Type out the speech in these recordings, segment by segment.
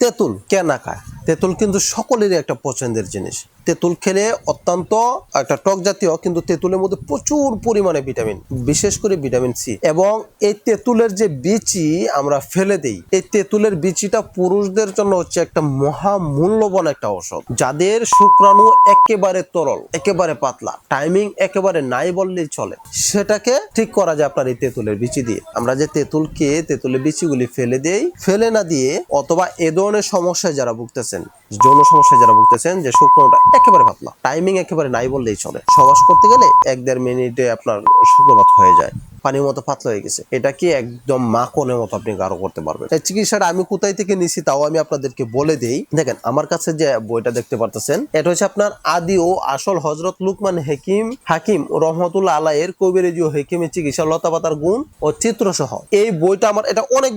তেঁতুল কে না খায়? তেঁতুল কিন্তু সকলেরই একটা পছন্দের জিনিস। তেঁতুল খেলে অত্যন্ত একটা টক জাতীয়, কিন্তু তেঁতুলের মধ্যে প্রচুর পরিমাণে ভিটামিন, বিশেষ করে ভিটামিন সি। এবং এই তেঁতুলের যে বিচি আমরা ফেলে দেই, এই তেঁতুলের বিচিটা পুরুষদের জন্য হচ্ছে একটা মহা মূল্যবান একটা ঔষধ। যাদের শুক্রাণু একেবারে তরল, একেবারে পাতলা, টাইমিং একেবারে নাই বললেই চলে, সেটাকে ঠিক করা যায় আপনার এই তেঁতুলের বিচি দিয়ে। আমরা যে তেঁতুলকে, তেঁতুলের বিচিগুলি ফেলে দেই, ফেলে না দিয়ে অথবা এ ধরনের সমস্যায় যারা ভুগতেছেন যৌন সমস্যায় যারা ভুগতেছেন, যে শুক্রাণুটা একেবারে পাতলা। টাইমিং একেবারে নাই বললেই চলে। সবাস করতে গেলে এক দেড় মিনিটে আপনার শুক্রপাত হয়ে যায়। পানির মতো পাতলা হয়ে গেছে। এটা কি একদম মাখনের মতো আপনি গাঢ় করতে পারবেন? এই চিকিৎসাটা আমি কোথায় থেকে নিছি তাও আমি আপনাদেরকে বলে দিই। দেখেন, আমার কাছে যে বইটা দেখতে পারতেছেন, এটা হচ্ছে আপনার আদি ও আসল হজরত লুকমান হেকিম, হাকিম রহমতুল্লাহ আলাইয়ের কবিরেজি ও হেকিমের চিকিৎসা, লতাপাতার গুণ ও চিত্রসহ। এই বইটা আমার, এটা অনেক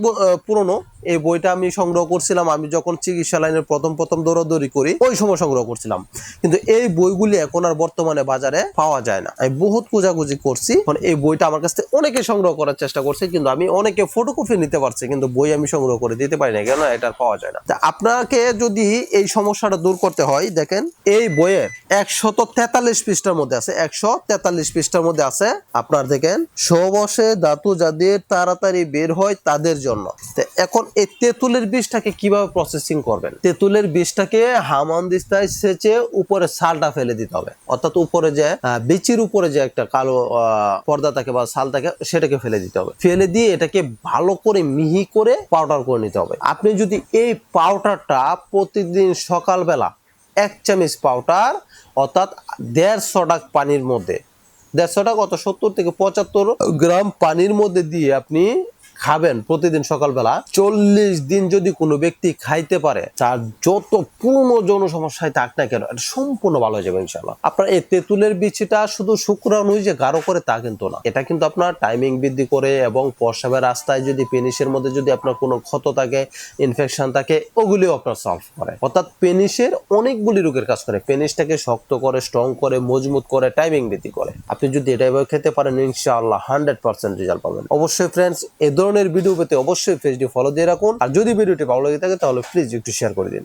পুরনো। এই বইটা আমি সংগ্রহ করছিলাম, আমি যখন চিকিৎসা লাইনের প্রথম প্রথম দৌড়াদৌড়ি করি, ওই সময় সংগ্রহ করছিলাম। কিন্তু এই বইগুলি এখন আর বর্তমানে বাজারে পাওয়া যায় না। আমি বহুত খোঁজাখুঁজি করছি এখন এই বইটা আমার কাছ থেকে অনেকে সংগ্রহ করার চেষ্টা করছে, কিন্তু আমি অনেকে ফটোকপি নিতে পারছি, কিন্তু বই আমি সংগ্রহ করে দিতে পারি না কেন এটা পাওয়া যায় না। আপনাকে যদি এই সমস্যাটা দূর করতে হয়, দেখেন, এই বইয়ের একশত তেতাল্লিশ পৃষ্ঠার মধ্যে আছে একশো তেতাল্লিশ পৃষ্ঠার মধ্যে আছে। আপনার দেখেন, সবসে ধাতু যাদের তাড়াতাড়ি বের হয় তাদের জন্য। এখন এই তেঁতুলের বীজটাকে কীভাবে প্রসেসিং করবেন? তেঁতুলের বীজটাকে হামান দিস্তায় সেচে উপরে সালটা ফেলে দিতে হবে। অর্থাৎ উপরে যে বিচির উপরে যে একটা কালো পর্দা থাকে বা সাল থাকে, সেটাকে ফেলে দিতে হবে। ফেলে দিয়ে এটাকে ভালো করে মিহি করে পাউডার করে নিতে হবে। আপনি যদি এই পাউডারটা প্রতিদিন সকালবেলা এক চামচ পাউডার অর্থাৎ দেড়শো টাক পানির মধ্যে। দেড়শো টাকা অত সত্তর থেকে পঁচাত্তর গ্রাম পানির মধ্যে দিয়ে আপনি খাবেন প্রতিদিন সকালবেলা। চল্লিশ দিন যদি কোনো ব্যক্তি খাইতে পারে, তার যত পূর্ণ যৌন সমস্যায় থাক না কেন, এটা সম্পূর্ণ ভালো হয়ে যাবে ইনশাল্লাহ আপনার এই তেঁতুলের বিচিটা শুধু শুক্রাণু যে গাঢ় করে, তা কিন্তু না। এটা কিন্তু আপনার টাইমিং বৃদ্ধি করে এবং প্রসাবের রাস্তায় যদি পেনিসের মধ্যে যদি আপনার কোনো ক্ষত থাকে ইনফেকশন থাকে, ওগুলিও আপনার সলভ করে। অর্থাৎ পেনিসের অনেকগুলি রোগের কাজ করে। পেনিসটাকে শক্ত করে স্ট্রং করে, মজবুত করে টাইমিং বৃদ্ধি করে। আপনি যদি এটা এভাবে খেতে পারেন, ইনশাআল্লাহ হান্ড্রেড পার্সেন্ট রেজাল্ট পাবেন। অবশ্যই ফ্রেন্ডস এ ধরনের ভিডিও পেতে অবশ্যই পেজটি ফলো দিয়ে রাখুন। আর যদি ভিডিওটি ভালো লাগে থাকে, তাহলে প্লিজ একটু শেয়ার করে দিন।